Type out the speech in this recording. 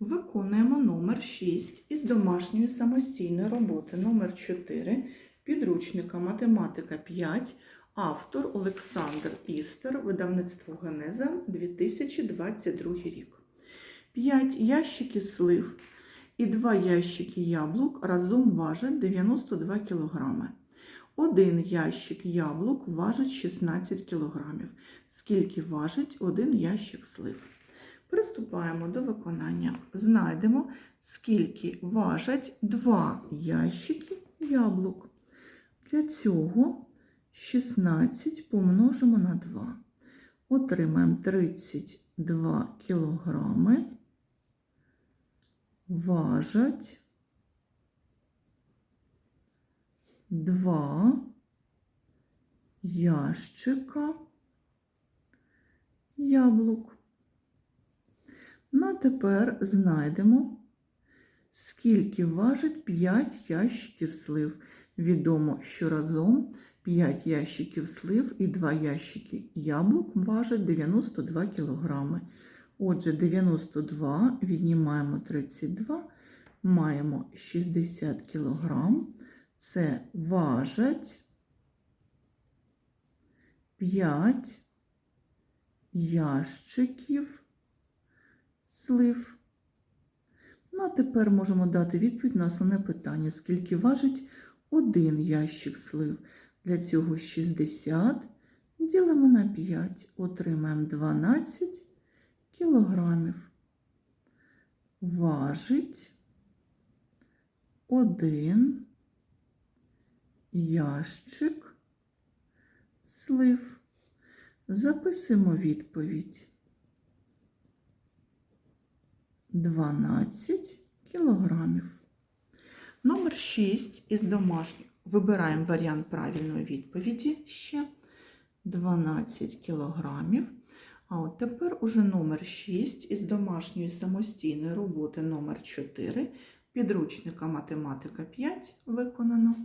Виконуємо номер 6 із домашньої самостійної роботи номер 4 підручника математика 5, автор Олександр Істер, видавництво Генеза 2022 рік. 5 ящиків слив і 2 ящики яблук разом важать 92 кг. Один ящик яблук важить 16 кг. Скільки важить один ящик слив? Приступаємо до виконання. Знайдемо, скільки важать два ящики яблук. Для цього 16 помножимо на 2. Отримаємо 32 кілограми. Важать 2 ящика яблук. Ну, а тепер знайдемо, скільки важить 5 ящиків слив. Відомо, що разом 5 ящиків слив і 2 ящики яблук важать 92 кг. Отже, 92 віднімаємо 32, маємо 60 кг. Це важать 5 ящиків слив. Ну, а тепер можемо дати відповідь на основне питання, скільки важить один ящик слив. Для цього 60 ділимо на 5, отримаємо 12 кілограмів. Важить один ящик слив. Записуємо відповідь. 12 кілограмів. Номер 6 із домашнього. Вибираємо варіант правильної відповіді ще 12 кілограмів. А от тепер уже номер 6 із домашньої самостійної роботи номер 4 підручника математика 5 виконано.